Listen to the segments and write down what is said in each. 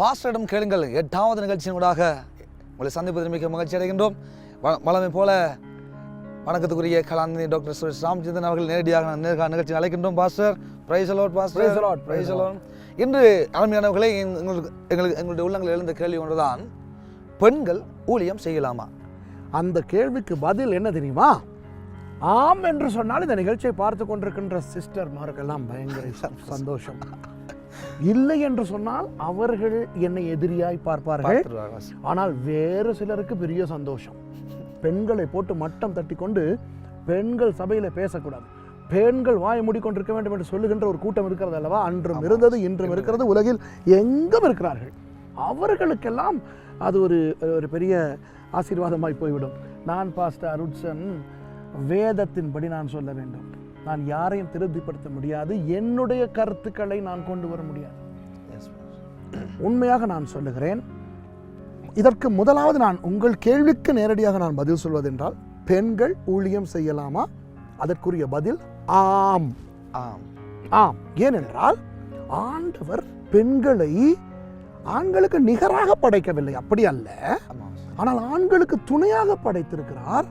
பாஸ்டரிடம் கேளுங்கள். எட்டாவது நிகழ்ச்சியின் ஊடாக உங்களை சந்திப்பதில் மிக மகிழ்ச்சி அடைகின்றோம். வளமை போல வணக்கத்துக்குரிய கலாநிதி டாக்டர் சுரேஷ் ராமச்சந்திரன் அவர்கள் நேரடியாக நேர்காண நிகழ்ச்சி அழைக்கின்றோம் pastor. Praise the Lord pastor. Praise praise the Lord இன்று அருமையானவர்களே எங்களுக்கு எங்களுக்கு எங்களுடைய உள்ளங்கள் எழுந்த கேள்வி ஒன்றுதான் பெண்கள் ஊழியம் செய்யலாமா? அந்த கேள்விக்கு பதில் என்ன தெரியுமா? ஆம் என்று சொன்னால் இந்த நிகழ்ச்சியை பார்த்து கொண்டிருக்கின்ற சிஸ்டர்மாருக்கெல்லாம் பயங்கர சந்தோஷம். இல்லை என்று சொன்னால் அவர்கள் என்னை எதிரியாய் பார்ப்பார்கள். ஆனால் வேறு சிலருக்கு பெரிய சந்தோஷம். பெண்களை போட்டு மட்டம் தட்டி கொண்டு பெண்கள் சபையில் பேசக்கூடாது. பெண்கள் வாயை மூடிக்கொண்டிருக்க வேண்டும் என்று சொல்லுகின்ற ஒரு கூட்டம் இருக்கிறது அல்லவா? அன்றும் இருந்தது இன்றும் இருக்கிறது. உலகில் எங்கும் இருக்கிறார்கள். அவர்களுக்கெல்லாம் அது ஒரு ஒரு பெரிய ஆசீர்வாதமாய் போய்விடும். நான் பாஸ்டர் அருட்சன் வேதத்தின்படி நான் சொல்ல வேண்டும். நான் யாரையும் திருப்திப்படுத்த முடியாது. என்னுடைய கருத்துக்களை நான் கொண்டு வர முடியாது. உண்மையாக நான் சொல்லுகிறேன். இதற்கு முதலாவது நான் உங்கள் கேள்விக்கு நேரடியாக நான் பதில் சொல்வதென்றால் பெண்கள் ஊழியம் செய்யலாமா? அதற்குரிய பதில் ஆம். ஆம். ஆம். ஏனென்றால் ஆண்டவர் பெண்களை ஆண்களுக்கு நிகராக படைக்கவில்லை. அப்படி அல்ல. ஆனால் ஆண்களுக்கு துணையாக படைத்திருக்கிறார்.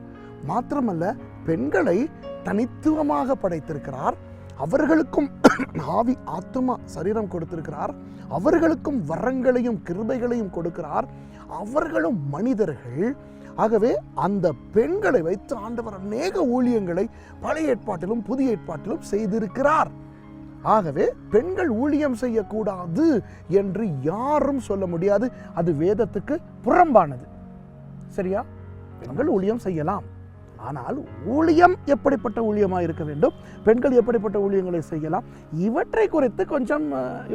மாத்திரமல்ல பெண்களை தனித்துவமாக படைத்திருக்கிறார். அவர்களுக்கும் ஆவி ஆத்துமா சரீரம் கொடுத்திருக்கிறார். அவர்களுக்கும் வரங்களையும் கிருபைகளையும் கொடுக்கிறார். அவர்களும் மனிதர்கள். ஆகவே அந்த பெண்களை வைத்து ஆண்டவர் அநேக ஊழியங்களை பழைய ஏற்பாட்டிலும் புதிய ஏற்பாட்டிலும் செய்திருக்கிறார். ஆகவே பெண்கள் ஊழியம் செய்யக்கூடாது என்று யாரும் சொல்ல முடியாது. அது வேதத்துக்கு புறம்பானது. சரியா? பெண்கள் ஊழியம் செய்யலாம். ஆனால் ஊழியம் எப்படிப்பட்ட ஊழியமாக இருக்க வேண்டும்? பெண்கள் எப்படிப்பட்ட ஊழியங்களை செய்யலாம்? இவற்றை குறித்து கொஞ்சம்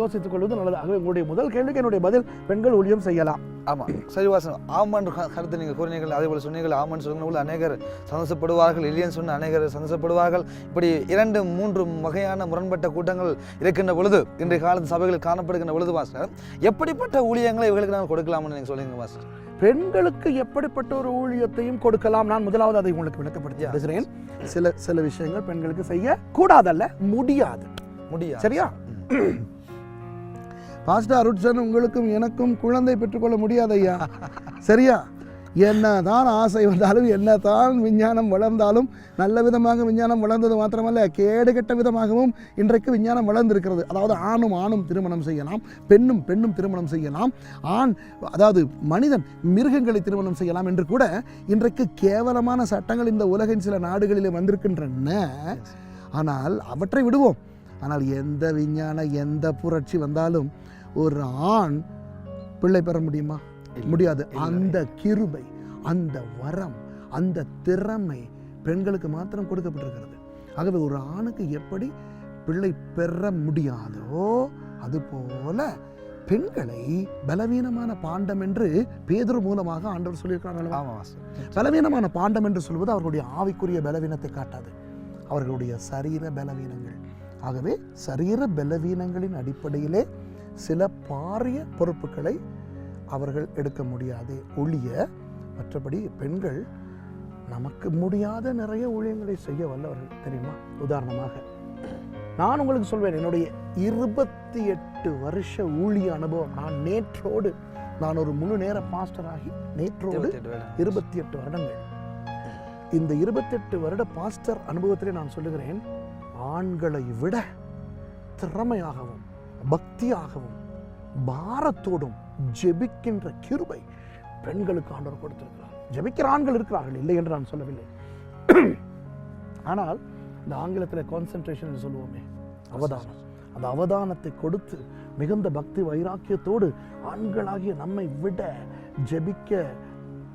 யோசித்துக் கொள்வது நல்லது. ஆகவே உங்களுடைய முதல் கேள்விக்கு என்னுடைய பதில் பெண்கள் ஊழியம் செய்யலாம். ஆமாம் சரி வாசன் ஆமான் கருத்து நீங்கள் கூறினீர்கள். அதே போல் சொன்னீர்கள் ஆமான் சொல்லுங்க அநேகர் சந்தோஷப்படுவார்கள் இல்லையன்னு சொன்ன அநேகர் சந்தோஷப்படுவார்கள். இப்படி இரண்டு மூன்று வகையான முரண்பட்ட கூட்டங்கள் இருக்கின்ற பொழுது இன்றைய காலத்து சபைகளில் காணப்படுகின்ற பொழுது மாஸ்டர் எப்படிப்பட்ட ஊழியங்களை இவர்களுக்கு நாங்கள் கொடுக்கலாம்னு நீங்கள் சொல்லுங்க மாஸ்டர் பெண்களுக்கு எப்படிப்பட்ட ஒரு ஊழியத்தையும் கொடுக்கலாம்? நான் முதலாவது அதை உங்களுக்கு விளக்கப்படுத்தி. வருகிறேன் சில சில விஷயங்கள் பெண்களுக்கு செய்ய கூடாதல்ல முடியாது. முடியாது. சரியா? பாஸ்டர் அருட்சன் உங்களுக்கும் எனக்கும் குழந்தை பெற்றுக்கொள்ள முடியாது ஐயா சரியா? என்னதான் ஆசை வந்தாலும் என்னதான் விஞ்ஞானம் வளர்ந்தாலும் நல்ல விதமாக விஞ்ஞானம் வளர்ந்தது மாத்திரமல்ல கேடு கெட்ட விதமாகவும் இன்றைக்கு விஞ்ஞானம் வளர்ந்திருக்கிறது. அதாவது ஆணும் ஆணும் திருமணம் செய்யலாம் பெண்ணும் பெண்ணும் திருமணம் செய்யலாம் ஆண் அதாவது மனிதன் மிருகங்களை திருமணம் செய்யலாம் என்று கூட இன்றைக்கு கேவலமான சட்டங்கள் இந்த உலகின் சில நாடுகளிலே வந்திருக்கின்றன. ஆனால் அவற்றை விடுவோம். ஆனால் எந்த விஞ்ஞான எந்த புரட்சி வந்தாலும் ஒரு ஆண் பிள்ளை பெற முடியுமா? முடியாது. அந்த கிருபை அந்த வரம் அந்த திறமை பெண்களுக்கு மாத்திரம் கொடுக்கப்பட்டிருக்கிறது. ஆகவே ஒரு ஆணுக்கு எப்படி பிள்ளை பெற முடியாதோ அதுபோல பெண்களை பலவீனமான பாண்டம் என்று பேதுரு மூலமாக ஆண்டவர் சொல்லியிருக்கிறார் அல்லவா? ஆமா மாஸ்டர் பலவீனமான பாண்டம் என்று சொல்வது அவர்களுடைய ஆவிக்குரிய பலவீனத்தை காட்டாது. அவர்களுடைய சரீர பலவீனங்கள். ஆகவே சரீர பலவீனங்களின் அடிப்படையிலே சில பாரிய பொறுப்புகளை அவர்கள் எடுக்க முடியாது ஒழிய மற்றபடி பெண்கள் நமக்கு முடியாத நிறைய ஊழியங்களை செய்ய வல்லவர்கள் தெரியுமா? உதாரணமாக நான் உங்களுக்கு சொல்வேன் என்னுடைய இருபத்தி எட்டு வருஷ ஊழிய அனுபவம். நான் நேற்றோடு நான் ஒரு முழு நேர பாஸ்டர் ஆகி நேற்றோடு. இருபத்தி எட்டு வருடங்கள். இந்த இருபத்தெட்டு வருட பாஸ்டர் அனுபவத்திலே நான் சொல்லுகிறேன் ஆண்களை விட திறமையாகவும் பக்தியாகவும் பாரத்தோடும் ஜெபிக்கின்ற கிருபை பெண்களுக்கு ஆண்டவர் கொடுத்திருக்கிறார். ஜெபிக்கிற ஆண்கள் இருக்கிறார்கள் இல்லை என்று நான் சொல்லவில்லை. ஆனால் இந்த ஆங்கிலத்தில் கான்சென்ட்ரேஷன் சொல்லுவோமே அவதானம். அந்த அவதானத்தை கொடுத்து மிகுந்த பக்தி வைராக்கியத்தோடு ஆண்களாகிய நம்மை விட ஜெபிக்க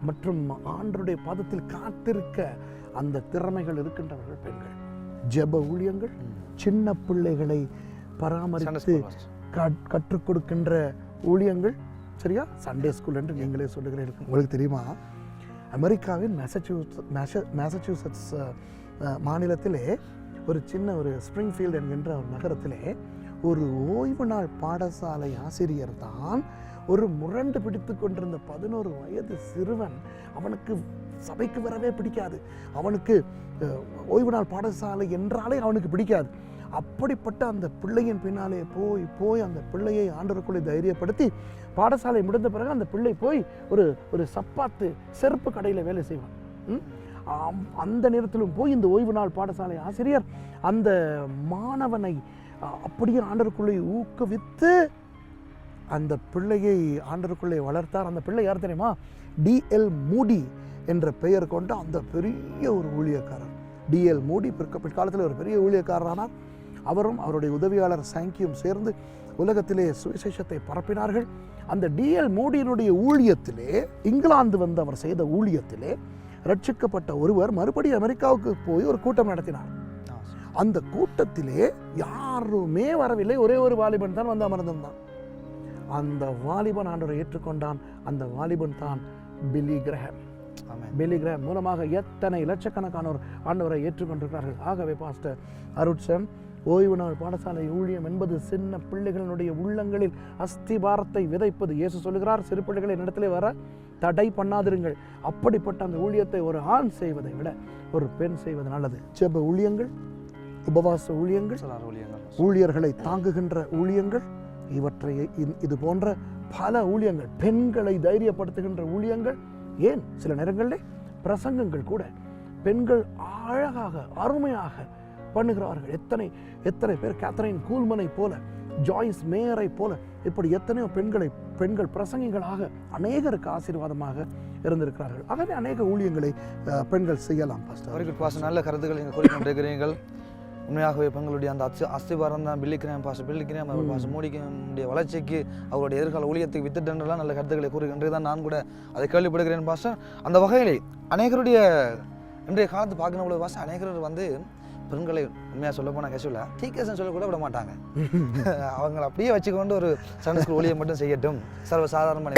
மற்றும் ஆண்டருடைய பாதத்தில் காத்திருக்க அந்த திறமைகள் இருக்கின்றவர்கள் பெண்கள். ஜெப ஊழியங்கள் சின்ன பிள்ளைகளை பராமரித்து கற்றுக் கொடுக்கின்ற ஊழியங்கள் சரியா? சண்டே ஸ்கூல் என்று நீங்களே சொல்லுகிறீர்கள் உங்களுக்கு தெரியுமா? அமெரிக்காவின் மேசச்சூஸ் மேசச்சூசட்ஸ் மாநிலத்திலே ஒரு சின்ன ஒரு ஸ்ப்ரிங்ஃபீல்டு என்கின்ற ஒரு நகரத்திலே ஒரு ஓய்வு நாள் பாடசாலை ஆசிரியர் தான் ஒரு முரண்டு பிடித்து கொண்டிருந்த பதினோரு வயது சிறுவன் அவனுக்கு சபைக்கு வரவே பிடிக்காது. அவனுக்கு ஓய்வு நாள் பாடசாலை என்றாலே அவனுக்கு பிடிக்காது. அப்படிப்பட்ட அந்த பிள்ளையின் பின்னாலே போய் போய் அந்த பிள்ளையை ஆண்டவருக்குள்ளே தைரியப்படுத்தி பாடசாலை முடிந்த பிறகு அந்த பிள்ளை போய் ஒரு ஒரு சப்பாத்து செருப்பு கடையில் வேலை செய்வான். ம்? அந்த நேரத்திலும் போய் இந்த ஓய்வு நாள் பாடசாலை ஆசிரியர் அந்த மாணவனை அப்படியே ஆண்டருக்குள்ளே ஊக்குவித்து அந்த பிள்ளையை ஆண்டருக்குள்ளே வளர்த்தார். அந்த பிள்ளை யார் தெரியுமா? டிஎல் மூடி என்ற பெயர் கொண்ட அந்த பெரிய ஒரு ஊழியக்காரர். டிஎல் மூடி பிற்க பிற்காலத்தில் ஒரு பெரிய ஊழியக்காரரானார். அவரும் அவருடைய உதவியாளர் சாங்கியும் சேர்ந்து உலகத்திலே சுவிசேஷத்தை பரப்பினார்கள். அந்த டிஎல் மூடியினுடைய ஊழியத்திலே இங்கிலாந்து வந்து அவர் செய்த ஊழியத்திலே ரட்சிக்கப்பட்ட ஒருவர் மறுபடியும் அமெரிக்காவுக்கு போய் ஒரு கூட்டம் நடத்தினார். அந்த கூட்டத்திலே யாருமே வரவில்லை. ஒரே ஒரு வாலிபன் தான் வந்து அமர்ந்திருந்தான். அந்த வாலிபன் ஆண்டவரை ஏற்றுக்கொண்டான். அந்த வாலிபன் தான் பில்லி கிரஹம். பில்லி கிரஹம் மூலமாக எத்தனை லட்சக்கணக்கானோர் ஆண்டவரை ஏற்றுக்கொண்டிருக்கிறார்கள். ஆகவே பாஸ்டர் அருட்சன் ஓய்வு நாள் பாடசாலை ஊழியம் என்பது சின்ன பிள்ளைகளினுடைய உள்ளங்களில் அஸ்திபாரத்தை விதைப்பது. இயேசு சொல்லுகிறார் சிறு பிள்ளைகளை இடத்திலே வர தடை பண்ணாதிருங்கள். அப்படிப்பட்ட அந்த ஊழியத்தை ஒரு ஆண் செய்வதை விட ஒரு பெண் செய்வது நல்லது. செப ஊழியங்கள் உபவாச ஊழியங்கள் ஊழியர்களை தாங்குகின்ற ஊழியங்கள் இவற்றை இது போன்ற பல ஊழியங்கள் பெண்களை தைரியப்படுத்துகின்ற ஊழியங்கள் ஏன் சில நேரங்களில் பிரசங்கங்கள் கூட பெண்கள் அழகாக அருமையாக பண்ணுகிறார்கள். எத்தனை எத்தனை பேர் கேத்தரின் கூல்மனை போல ஜாய்ஸ் மேயரை போல இப்படி எத்தனையோ பெண்களை பெண்கள் பிரசங்கிகளாக அநேகருக்கு ஆசீர்வாதமாக இருந்திருக்கிறார்கள். ஆகவே அநேக ஊழியங்களை பெண்கள் செய்யலாம் பாஸ்டர் நல்ல கருத்துக்கள் நீங்கள் கூறிக்கொண்டிருக்கிறீர்கள் உண்மையாகவே பெண்களுடைய அந்த அச்சு அஸ்திபாரம் தான் பில்லிக்கிறேன் பாஸ் பில்லிக்கிறேன் அவர் பாஸ் மோடிக்குடைய வளர்ச்சிக்கு அவருடைய எதிர்கால ஊழியத்துக்கு வித்துட்டென்றலாம் நல்ல கருத்துக்களை கூறுகின்றது தான் நான் கூட அதை கேள்விப்படுகிறேன் பாஸ். அந்த வகையிலே அநேகருடைய இன்றைய காலத்து பார்க்கணும் பாஸ் அநேகர் வந்து பெண்களை உண்மையாக சொல்ல போனால் டீக்கேசன் சொல்ல கூட விட மாட்டாங்க. அவங்கள அப்படியே வச்சுக்கொண்டு ஒரு சண்டை ஸ்கூல் ஊழியம் மட்டும் செய்யட்டும். சர்வ சாதாரண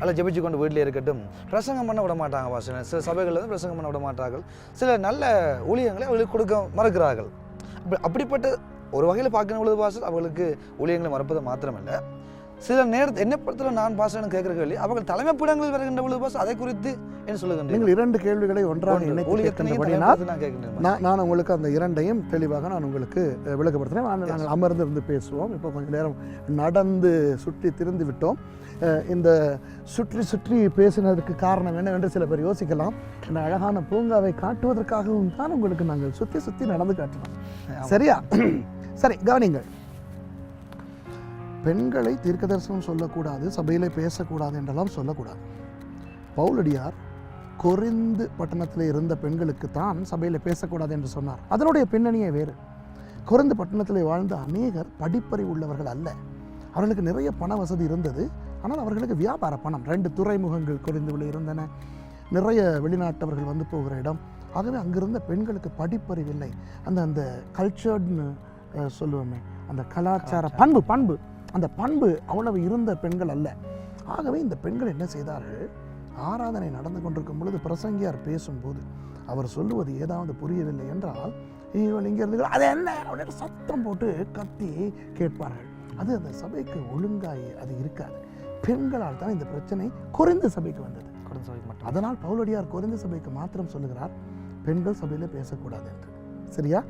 அல்ல ஜெபிச்சு கொண்டு வீட்டில் இருக்கட்டும். பிரசங்கம் பண்ண விட மாட்டாங்க பாஸ் சில சபைகளில் வந்து பிரசங்கம் பண்ண விட மாட்டார்கள். சில நல்ல ஊழியங்களை அவர்களுக்கு கொடுக்க மறுக்கிறார்கள். அப்படி- அப்படிப்பட்ட ஒரு வகையில் பார்க்கணும் பொழுது பாஸ் அவர்களுக்கு ஊழியங்களை மறப்பது மாத்திரமல்ல. சில நேரத்தை என்ன பொறுத்தவரை நான் பாசன்னு கேட்கிற கேள்வி அவர்கள் தலைமை பீடங்களில் வருகின்ற பொழுது பாஸ் அதை குறித்து என்ன சொல்லுகின்றீர்கள்? நீங்கள் இரண்டு கேள்விகளை ஒன்றாக நான். நான் உங்களுக்கு அந்த இரண்டையும் தெளிவாக நான் உங்களுக்கு நான் நாங்கள் அமர்ந்து இருந்து பேசுவோம். இப்போ கொஞ்ச நேரம் நடந்து சுற்றி திரிந்து விட்டோம். இந்த சுற்றி சுற்றி பேசினதுக்கு காரணம் என்னவென்று சில பேர் யோசிக்கலாம். இந்த அழகான பூங்காவை காட்டுவதற்காகவும் தான் உங்களுக்கு நாங்கள் சுற்றி சுற்றி நடந்து காட்டினோம். சரியா? சரி கவனிங்கள் பெண்களை தீர்க்கதரிசனம் சொல்லக்கூடாது சபையிலே பேசக்கூடாது என்றெல்லாம் சொல்லக்கூடாது. பவுலடியார் கொரிந்து பட்டணத்தில் இருந்த பெண்களுக்கு தான் சபையில் பேசக்கூடாது என்று சொன்னார். அதனுடைய பின்னணியே வேறு. கொரிந்து பட்டணத்தில் வாழ்ந்த அநேகர் படிப்பறிவு உள்ளவர்கள் அல்ல. அவர்களுக்கு நிறைய பண வசதி இருந்தது. ஆனால் அவர்களுக்கு வியாபார பணம் ரெண்டு துறைமுகங்கள் கொரிந்துவில் இருந்தன. நிறைய வெளிநாட்டவர்கள் வந்து போகிற இடம். ஆகவே அங்கிருந்த பெண்களுக்கு படிப்பறிவில்லை அந்த அந்த கல்ச்சர்ட்னு சொல்லுவோமே அந்த கலாச்சார. பண்பு பண்பு. அந்த பண்பு அவ்வளவு இருந்த பெண்கள் அல்ல. ஆகவே இந்த பெண்கள் என்ன செய்தார்கள்? ஆராதனை நடந்து கொண்டிருக்கும் பொழுது பிரசங்கியார் பேசும்போது அவர் சொல்லுவது ஏதாவது புரியவில்லை என்றால் இவள் இங்கே இருந்து அது என்ன? அப்படின்னு சத்தம் போட்டு கத்தி கேட்பார்கள். அது அந்த சபைக்கு ஒழுங்காய் அது இருக்காது. பெண்களால் தான் இந்த பிரச்சனை குறைந்த சபைக்கு வந்தது. குடும்ப சபைக்கு மட்டும். அதனால் பவுலடியார் குறைந்த சபைக்கு மாத்திரம் சொல்லுகிறார் பெண்கள் சபையில் பேசக்கூடாது என்று. சரியா?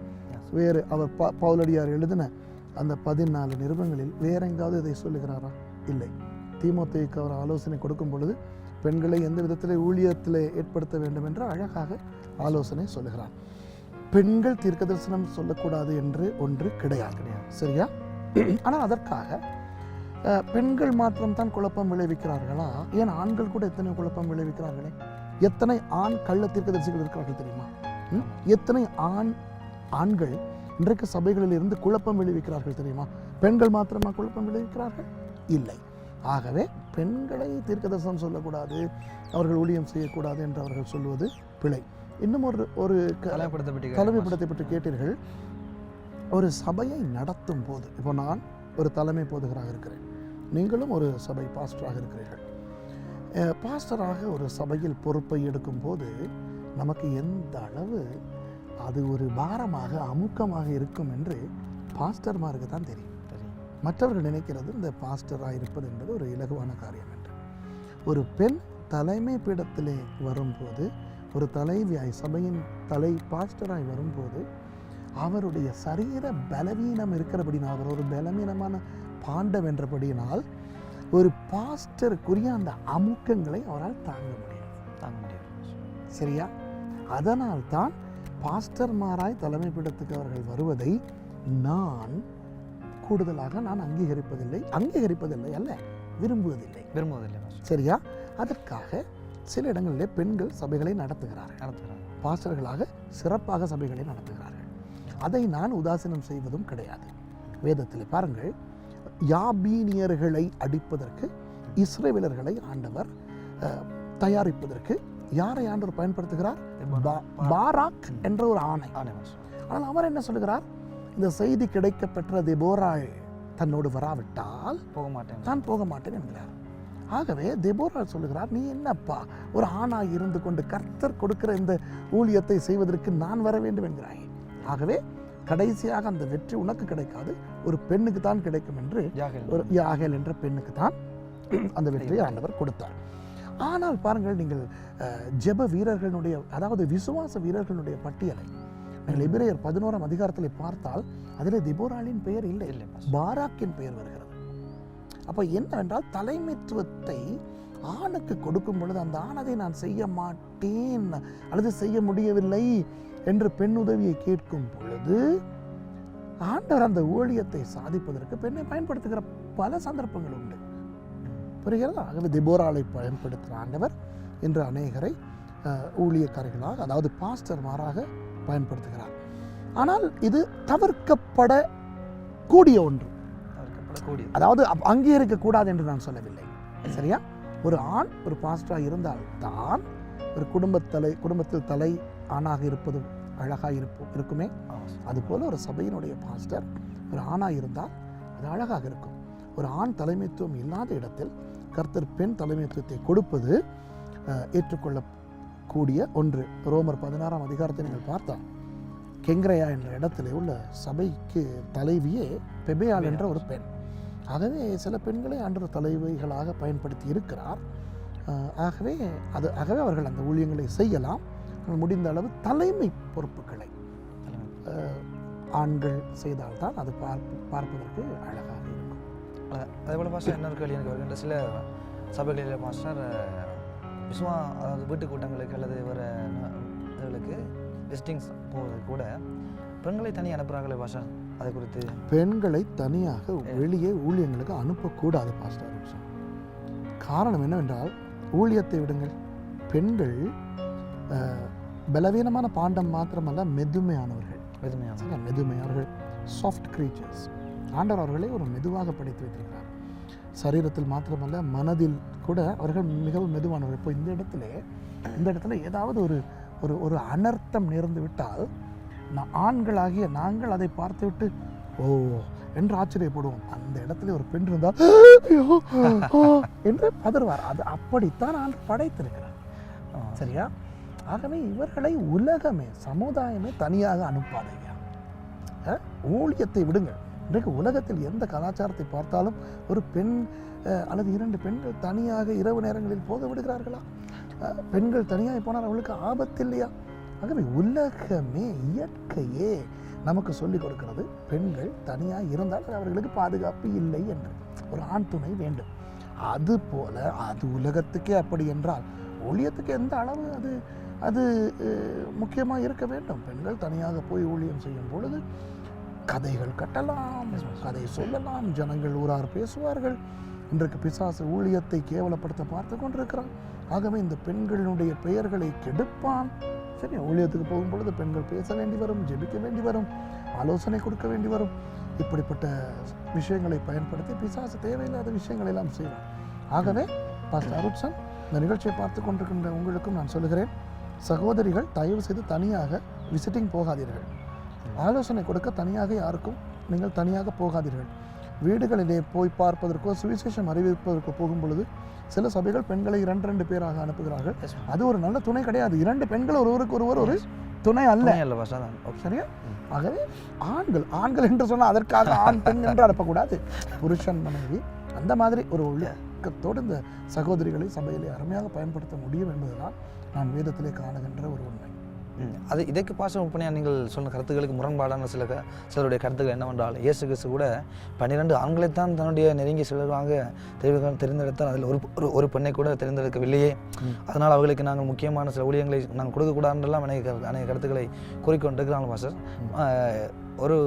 வேறு அவர் ப பவுலடியார் எழுதின அந்த பதினாலு நிருபங்களில் வேற எங்காவது இதை சொல்லுகிறாரா? இல்லை. தீமோத்தேயுக்கு அவர் ஆலோசனை கொடுக்கும் பொழுது பெண்களை எந்த விதத்தில் ஊழியத்தில் ஏற்படுத்த வேண்டும் என்று அழகாக ஆலோசனை சொல்லுகிறார். பெண்கள் தீர்க்க தரிசனம் சொல்லக்கூடாது என்று ஒன்று கிடையாது. கிடையாது சரியா? ஆனால் அதற்காக அஹ், பெண்கள் மாத்திரம்தான் குழப்பம் விளைவிக்கிறார்களா? ஏன் ஆண்கள் கூட எத்தனை குழப்பம் விளைவிக்கிறார்களே? எத்தனை ஆண் கள்ள தீர்க்கதரிசிகள் இருக்கிறார்கள் தெரியுமா? எத்தனை ஆண் ஆண்கள் இன்றைக்கு சபைகளில் இருந்து குழப்பம் விளைவிக்கிறார்கள் தெரியுமா? பெண்கள் மாத்திரமா குழப்பம் விளைவிக்கிறார்கள்? இல்லை. ஆகவே பெண்களை தீர்க்கதரிசனம் சொல்லக்கூடாது அவர்கள் ஊழியம் செய்யக்கூடாது என்று அவர்கள் சொல்வது பிழை. இன்னும் ஒரு ஒரு தலைமைப்படுத்தப்பட்டு கேட்டீர்கள். ஒரு சபையை நடத்தும் போது இப்போ நான் ஒரு தலைமை போதுகராக இருக்கிறேன். நீங்களும் ஒரு சபை பாஸ்டராக இருக்கிறீர்கள். பாஸ்டராக ஒரு சபையில் பொறுப்பை எடுக்கும் போது நமக்கு எந்த அளவு அது ஒரு பாரமாக அமுக்கமாக இருக்கும் என்று பாஸ்டர்மாருக்கு தான் தெரியும். மற்றவர்கள் நினைக்கிறது இந்த பாஸ்டராக இருப்பது என்பது ஒரு இலகுவான காரியம் என்று. ஒரு பெண் தலைமை பீடத்திலே வரும்போது ஒரு தலைவியாய் சபையின் தலை பாஸ்டராய் வரும்போது அவருடைய சரீர பலவீனம் இருக்கிறபடினால் அவர் ஒரு பலவீனமான பாண்டம் என்றபடியினால் ஒரு பாஸ்டருக்குரிய அந்த அமுக்கங்களை அவரால் தாங்க முடியும். தாங்க முடியாது சரியா? அதனால் தான் பாஸ்டர்மாராய் தலைமை பீடத்துக்கு அவர்கள் வருவதை நான் கூடுதலாக நான் அங்கீகரிப்பதில்லை அங்கீகரிப்பதில்லை அல்ல விரும்புவதில்லை. விரும்புவதில்லை சரியா? அதற்காக சில இடங்களிலே பெண்கள் சபைகளை நடத்துகிறார்கள். நடத்துகிறாங்க பாஸ்டர்களாக சிறப்பாக சபைகளை நடத்துகிறார்கள். அதை நான் உதாசீனம் செய்வதும் கிடையாது. வேதத்தில் பாருங்கள் யாபீனியர்களை அடிப்பதற்கு இஸ்ரேவேலர்களை ஆண்டவர் தயாரிப்பதற்கு யாரை ஆண்டவர் பயன்படுத்துகிறார்? பாராக் என்ற ஒரு ஆணை. ஆனால் அவர் என்ன சொல்லுகிறார்? இந்த செய்தி கிடைக்கப்பெற்ற தெபோராள் தன்னோடு வராவிட்டால் போக மாட்டேன் நான் போக மாட்டேன் என்கிறார். ஆகவே தெபோராள் சொல்லுகிறார் நீ என்னப்பா? ஒரு ஆணாய் இருந்து கொண்டு கர்த்தர் கொடுக்கிற இந்த ஊழியத்தை செய்வதற்கு நான் வர வேண்டும் என்கிறாய். ஆகவே கடைசியாக அந்த வெற்றி உனக்கு கிடைக்காது ஒரு பெண்ணுக்கு தான் கிடைக்கும் என்று ஒரு யாகேல் என்ற பெண்ணுக்கு தான் அந்த வெற்றியை ஆண்டவர் கொடுத்தார். ஆனால் பாருங்கள் நீங்கள் ஜெப வீரர்களுடைய அதாவது விசுவாச வீரர்களுடைய பட்டியலை நீங்கள் எபிரேயர் பதினோராம் அதிகாரத்தில் பார்த்தால் அதில் திபோராளின் பெயர் இல்லை இல்லை. பாராக்கின் பெயர் வருகிறது. அப்போ என்னவென்றால் தலைமைத்துவத்தை ஆணுக்கு கொடுக்கும் பொழுது அந்த ஆணதை நான் செய்ய மாட்டேன் அல்லது செய்ய முடியவில்லை என்று பெண் உதவியை கேட்கும் பொழுது ஆண்டவர் அந்த ஊழியத்தை சாதிப்பதற்கு பெண்ணை பயன்படுத்துகிற பல சந்தர்ப்பங்கள் உண்டு. புரிகிறதா? ஆகவே திபோராலை பயன்படுத்துகிற ஆண்டவர் இன்று அநேகரை ஊழியக்காரர்களாக அதாவது பாஸ்டர் மாறாக பயன்படுத்துகிறார். ஆனால் இது தவிர்க்கப்பட கூடிய ஒன்று. அதாவது அப்- அங்கீகரிக்க கூடாது என்று நான் சொல்லவில்லை. சரியா? ஒரு ஆண் ஒரு பாஸ்டராக இருந்தால் தான் ஒரு குடும்பத்தலை குடும்பத்தில் தலை ஆணாக இருப்பது அழகாக இருப்போம் இருக்குமே. அதுபோல ஒரு சபையினுடைய பாஸ்டர் ஒரு ஆணாக இருந்தால் அது அழகாக இருக்கும். ஒரு ஆண் தலைமைத்துவம் இல்லாத இடத்தில் கர்த்தர் பெண் தலைமைத்துவத்தை கொடுப்பது ஏற்றுக்கொள்ளக்கூடிய ஒன்று. ரோமர் பதினாறாம் அதிகாரத்தை நீங்கள் பார்த்தால் கெங்கரையா என்ற இடத்துல உள்ள சபைக்கு தலைவியே பெபேயாள் என்ற ஒரு பெண். ஆகவே சில பெண்களை அன்று தலைவிகளாக பயன்படுத்தி இருக்கிறார். ஆகவே அது ஆகவே அவர்கள் அந்த ஊழியங்களை செய்யலாம். முடிந்த அளவு தலைமை பொறுப்புகளை ஆண்கள் செய்தால்தான் அது பார்ப்பு பார்ப்பதற்கு அழகாக இருக்கும் அஹ் அதே போல் பாஸ்டர் இன்னொரு கேள்வி எனக்கு வருகின்ற சில சபைகளில் பாஸ்டர் விசுவா அதாவது வீட்டு கூட்டங்களுக்கு அல்லது வர ந- இதுகளுக்கு விசிட்டிங்ஸ் போவது கூட பெண்களை தனி அனுப்புகிறாங்களே பாஸ்டர் அதை குறித்து. பெண்களை தனியாக வெளியே ஊழியங்களுக்கு அனுப்பக்கூடாது பாஸ்டர். காரணம் என்னவென்றால் ஊழியத்தை விடுங்கள். பெண்கள் பலவீனமான பாண்டம் மாத்திரமல்ல மெதுமையானவர்கள். வெதுமையான சரியா? மெதுமையானவர்கள். Soft creatures. ஆண்டவர் அவர்களை ஒரு மெதுவாக படைத்து வைத்திருக்கிறார். சரீரத்தில் மாத்திரமல்ல மனதில் கூட அவர்கள் மிகவும் மெதுவானவர். இப்போ இந்த இடத்துல இந்த இடத்துல ஏதாவது ஒரு ஒரு ஒரு அனர்த்தம் நேர்ந்து விட்டால் நான் ஆண்களாகிய நாங்கள் அதை பார்த்துவிட்டு ஓ என்று ஆச்சரியப்படுவோம். அந்த இடத்துல ஒரு பெண் இருந்தால் என்று பதறுவார். அது அப்படித்தான் நான் படைத்திருக்கிறார். சரியா? ஆகவே இவர்களை உலகமே சமுதாயமே தனியாக அனுப்பாதையா ஊழியத்தை விடுங்கள் இன்றைக்கு உலகத்தில் எந்த கலாச்சாரத்தை பார்த்தாலும் ஒரு பெண் அல்லது இரண்டு பெண்கள் தனியாக இரவு நேரங்களில் போக விடுகிறார்களா? பெண்கள் தனியாக போனால் அவளுக்கு ஆபத்து இல்லையா? ஆகவே உலகமே இயற்கையே நமக்கு சொல்லிக் கொடுக்கிறது பெண்கள் தனியாக இருந்தால் அவர்களுக்கு பாதுகாப்பு இல்லை என்று. ஒரு ஆண் துணை வேண்டும். அது போல அது உலகத்துக்கே அப்படி என்றால் ஊழியத்துக்கு எந்த அளவு அது அது முக்கியமாக இருக்க வேண்டும்? பெண்கள் தனியாக போய் ஊழியம் செய்யும் பொழுது கதைகள் கட்டலாம் கதை சொல்லலாம் ஜனங்கள் ஊரார் பேசுவார்கள். இன்றைக்கு பிசாசு ஊழியத்தை கேவலப்படுத்த பார்த்து கொண்டிருக்கிறான். ஆகவே இந்த பெண்களுடைய பெயர்களை கெடுப்பான். சரி ஊழியத்துக்கு போகும் பொழுது பெண்கள் பேச வேண்டி வரும் ஜெபிக்க வேண்டி வரும் ஆலோசனை கொடுக்க வேண்டி வரும். இப்படிப்பட்ட விஷயங்களை பயன்படுத்தி பிசாசு தேவையில்லாத விஷயங்களை எல்லாம் செய்வான். ஆகவே பாஸ்டர் அருட்சன் இந்த நிகழ்ச்சியை பார்த்து கொண்டிருக்கின்ற உங்களுக்கும் நான் சொல்லுகிறேன் சகோதரிகள் தயவு செய்து தனியாக விசிட்டிங் போகாதீர்கள். ஆலோசனை கொடுக்க தனியாக யாருக்கும் நீங்கள் தனியாக போகாதீர்கள். வீடுகளிலே போய் பார்ப்பதற்கோ சுவிசேஷம் அறிவிப்பதற்கோ போகும் பொழுது சில சபைகள் பெண்களை இரண்டு ரெண்டு பேராக அனுப்புகிறார்கள். அது ஒரு நல்ல துணை கிடையாது. இரண்டு பெண்கள் ஒருவருக்கு ஒருவர் ஒரு துணை அல்ல. அல்ல சரியா? ஆகவே ஆண்கள் ஆண்கள் என்று சொன்னால் அதற்காக ஆண் பெண் என்று அனுப்பக்கூடாது. புருஷன் மனைவி அந்த மாதிரி ஒரு ஒழுக்கத்தோடு இந்த சகோதரிகளை சபையிலே அருமையாக பயன்படுத்த முடியும் என்பதுதான் நான் வேதத்திலே காணுகின்ற ஒரு உண்மை. அது இதற்கு பாசம் உண்மையாக நீங்கள் சொன்ன கருத்துக்களுக்கு முரண்பாடான சில சிலருடைய கருத்துக்கள் என்னவென்றால் இயேசு கிறிஸ்து கூட பன்னிரெண்டு ஆண்களைத்தான் தன்னுடைய நெருங்கிய சிலராக தெரிவு தெரிந்தெடுத்தால் அதில் ஒரு ஒரு- பெண்ணை கூட தெரிந்தெடுக்கவில்லையே. அதனால் அவர்களுக்கு நாங்கள் முக்கியமான சில ஊழியங்களை நாங்கள் கொடுக்கக்கூடாதுன்றெல்லாம் அநேக அநேக கருத்துக்களை கூறிக்கொண்டிருக்கிறாங்க ஆஹ், ஒரு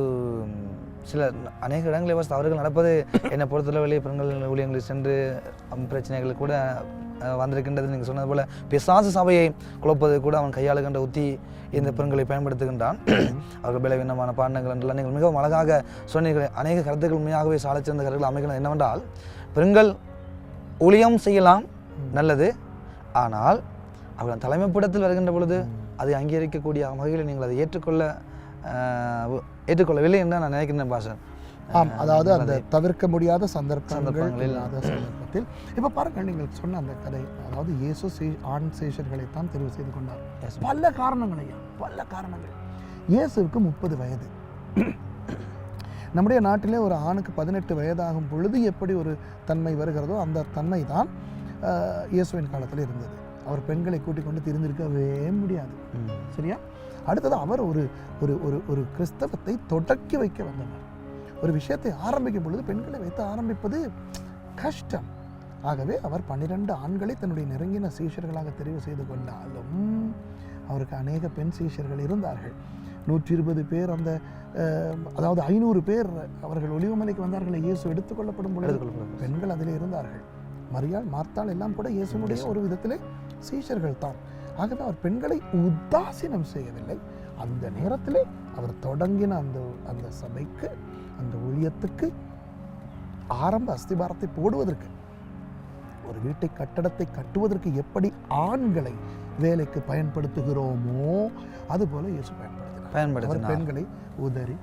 சில அநேக இடங்களில் அவர்கள் நடப்பது என்னை பொறுத்தளவிலே பெண்கள் ஊழியங்களில் சென்று பிரச்சனைகள் கூட வந்திருக்கின்றது. நீங்கள் சொன்னது போல பிசாசு சபையை குழப்பது கூட அவன் கையாளுகின்ற உத்தி இந்த பெண்களை பயன்படுத்துகின்றான். அவர்கள் பலவீனமான பாண்டங்கள் என்றெல்லாம் நீங்கள் மிகவும் அழகாக சொன்னீர்கள். அநேக கருத்துக்கள் உண்மையாகவே சாலச்சிறந்த கருத்துக்கள் அமைக்கணும் என்னவென்றால் பெண்கள் ஊழியம் செய்யலாம் நல்லது. ஆனால் அவர்கள் தலைமைப்பிடத்தில் வருகின்ற பொழுது அதை அங்கீகரிக்கக்கூடிய வகையில் நீங்கள் அதை ஏற்றுக்கொள்ள ஏற்றுக்கொள்ளவில்லை என்று நான் நினைக்கிறேன் பாஷன் ஆம் அதாவது அந்த தவிர்க்க முடியாத சந்தர்ப்பங்கள். இல்லாத சந்தர்ப்பத்தில் இப்போ பாருங்கள் நீங்கள் சொன்ன அந்த கதை அதாவது இயேசு சே- ஆண் சேஷர்களைத்தான் தெரிவு செய்து கொண்டார். பல காரணங்கள் ஐயா பல காரணங்கள். இயேசுவுக்கு முப்பது வயது. நம்முடைய நாட்டிலே ஒரு ஆணுக்கு பதினெட்டு வயதாகும் பொழுது எப்படி ஒரு தன்மை வருகிறதோ அந்த தன்மை தான் இயேசுவின் காலத்தில் இருந்தது. அவர் பெண்களை கூட்டிக் கொண்டு திரிந்திருக்கவே முடியாது. சரியா? அடுத்தது அவர் ஒரு ஒரு ஒரு ஒரு கிறிஸ்தவத்தை தொடக்கி வைக்க வந்தவர். ஒரு விஷயத்தை ஆரம்பிக்கும் பொழுது பெண்களை வைத்து ஆரம்பிப்பது கஷ்டம். ஆகவே அவர் பன்னிரண்டு ஆண்களை தன்னுடைய நெருங்கின சீஷர்களாக தெரிவு செய்து கொண்டாலும் அவருக்கு அநேக பெண் சீஷர்கள் இருந்தார்கள். நூற்றி இருபது பேர் அந்த அதாவது ஐநூறு பேர் அவர்கள் ஒளிவுமலைக்கு வந்தார்கள் இயேசு எடுத்துக்கொள்ளப்படும் பொழுது. பெண்கள் அதிலே இருந்தார்கள். மரியாள் மார்த்தாள் எல்லாம் கூட இயேசுனுடைய ஒரு விதத்திலே சீஷர்கள் தான். ஆகவே அவர் பெண்களை உதாசீனம் செய்யவில்லை. அந்த நேரத்திலே அவர் தொடங்கின அந்த அந்த சபைக்கு அந்த ஊழியத்துக்கு ஆரம்ப அஸ்திபாரத்தை போடுவதற்கு ஒரு வீட்டை கட்டடத்தை கட்டுவதற்கு எப்படி ஆண்களை வேலைக்கு பயன்படுத்துகிறோமோ அதுபோல இயேசு பயன்படுத்தினார். பயன்படுத்தினார். பெண்களை உதறி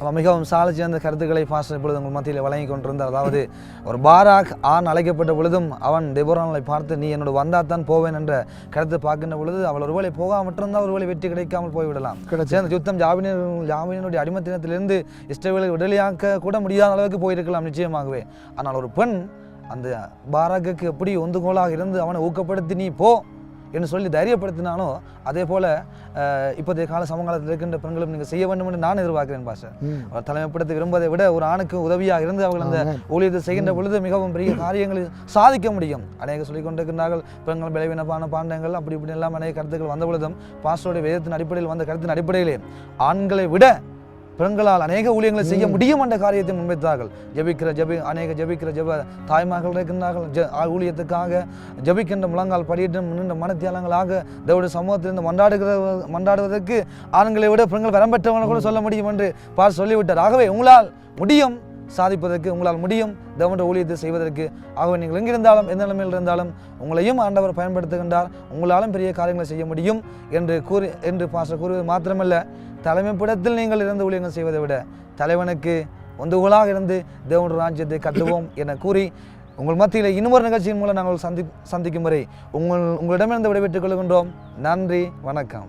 அவன் மிகவும் சால சேர்ந்த கருத்துக்களை பாஸ்டர் இப்பொழுது உங்கள் மத்தியில் வழங்கி கொண்டிருந்தார். அதாவது ஒரு பாராக் ஆண் அழைக்கப்பட்ட பொழுதும் அவன் டெபோரானை பார்த்து நீ என்னோட வந்தாத்தான் போவேன் என்ற கருத்தை பார்க்கின்ற பொழுது அவள் ஒருவேளை போகாம இருந்தால் ஒருவேளை வெற்றி கிடைக்காமல் போய்விடலாம். சேர்ந்த யுத்தம் ஜாபினர் ஜாபினுடைய அடிமத்தினத்திலிருந்து இஸ்ரவேலை விடுதலையாக்க கூட முடியாத அளவுக்கு போயிருக்கலாம் நிச்சயமாகவே. ஆனால் ஒரு பெண் அந்த பாராக்குக்கு எப்படி ஒந்துகோலாக இருந்து அவனை ஊக்கப்படுத்தி நீ போ என்று சொல்லி தைரியப்படுத்தினானோ அதே போல இப்போதைய கால சமகாலத்தில் இருக்கின்ற பெண்களும் நீங்கள் செய்ய வேண்டும் என்று நான் எதிர்பார்க்கிறேன் பாஷா. அவர் தலைமைப்படுத்த விரும்பதை விட ஒரு ஆணுக்கு உதவியாக இருந்து அவர்கள் அந்த. ஊழியத்தை செய்கின்ற பொழுது மிகவும் பெரிய காரியங்களை சாதிக்க முடியும் அநேக சொல்லிக் கொண்டிருக்கின்றார்கள் பெண்கள் பலவீனமான பாண்டங்கள் அப்படி இப்படி எல்லாம் அநேக கருத்துக்கள் வந்த பொழுதும் பாஸ்டருடைய வேதத்தின் அடிப்படையில் வந்த கருத்தின் அடிப்படையிலே ஆண்களை விட பெண்களால் அநேக ஊழியங்களை செய்ய முடியும் என்ற காரியத்தை முன்வைத்தார்கள். ஜெபிக்கிற ஜெபி அநேக ஜெபிக்கிற ஜெப தாய்மார்கள் இருக்கின்றார்கள். ஜெ- ஊழியத்துக்காக ஜெபிக்கின்ற முழங்கால் படியிட்டு நின்ற மனத்தியாலங்களாக தேவடைய சமூகத்திலிருந்து மன்றாடுகிற மன்றாடுவதற்கு ஆண்களை விட பெண்கள் வரம்பெற்றவங்களை கூட சொல்ல முடியும் என்று பார் சொல்லிவிட்டார். ஆகவே உங்களால் முடியும் சாதிப்பதற்கு உங்களால் முடியும் தேவனுடைய ஊழியத்தை செய்வதற்கு. ஆகவே நீங்கள் எங்கிருந்தாலும் எந்த நிலைமையில் இருந்தாலும் உங்களையும் ஆண்டவர் பயன்படுத்துகின்றார். உங்களாலும் பெரிய காரியங்களை செய்ய முடியும் என்று கூறி என்று பாஸ்டர் கூறுவது மாத்திரமல்ல. தலைமைப்பிடத்தில் நீங்கள் இருந்து ஊழியங்கள் செய்வதை விட தலைவனுக்கு ஒந்துகோலாக இருந்து தேவனுடைய ராஜ்யத்தை கட்டுவோம் என கூறி உங்கள் மத்தியில் இன்னொரு நிகழ்ச்சியின் மூலம் நாங்கள் சந்தி சந்திக்கும் வரை உங்கள் உங்களிடமிருந்து விடைபெற்றுக் கொள்கின்றோம். நன்றி வணக்கம்.